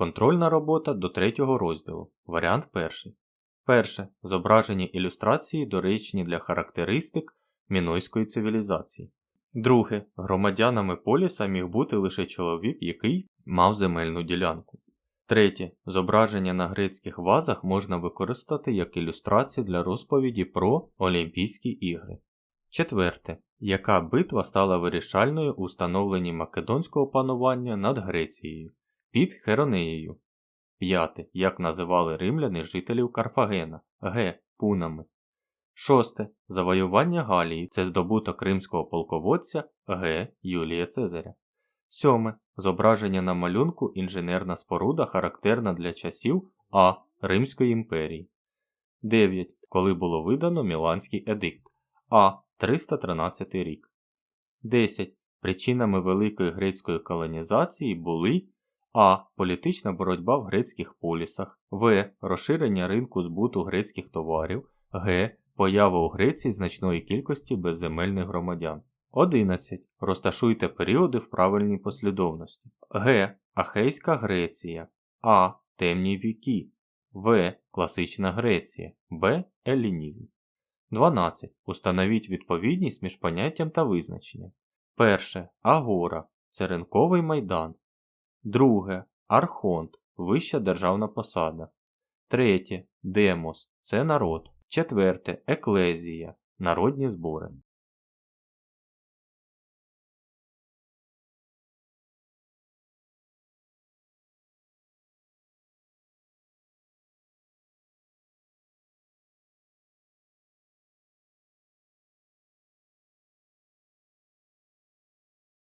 Контрольна робота до третього розділу. Варіант перший. Перше. Зображені ілюстрації доречні для характеристик мінойської цивілізації. Друге. Громадянами поліса міг бути лише чоловік, який мав земельну ділянку. Третє. Зображення на грецьких вазах можна використати як ілюстрації для розповіді про Олімпійські ігри. Четверте. Яка битва стала вирішальною у становленні македонського панування над Грецією під Херонеєю? П'яте. Як називали римляни жителів Карфагена Г. Пунами. Шосте. Завоювання Галії це здобуток римського полководця Г. Юлія Цезаря. Сьоме. Зображення на малюнку інженерна споруда характерна для часів А. Римської імперії. 9. Коли було видано Міланський едикт А. 313 рік. 10. Причинами великої грецької колонізації були А. Політична боротьба в грецьких полісах, В. Розширення ринку збуту грецьких товарів, Г. Поява у Греції значної кількості безземельних громадян. 11. Розташуйте періоди в правильній послідовності. Г. Ахейська Греція. А. Темні віки. В. Класична Греція. Б. Еллінізм. 12. Установіть відповідність між поняттям та визначенням. Перше. Агора. Це ринковий майдан. Друге. Архонт. Вища державна посада. Третє. Демос. Це народ. Четверте. Еклезія. Народні збори.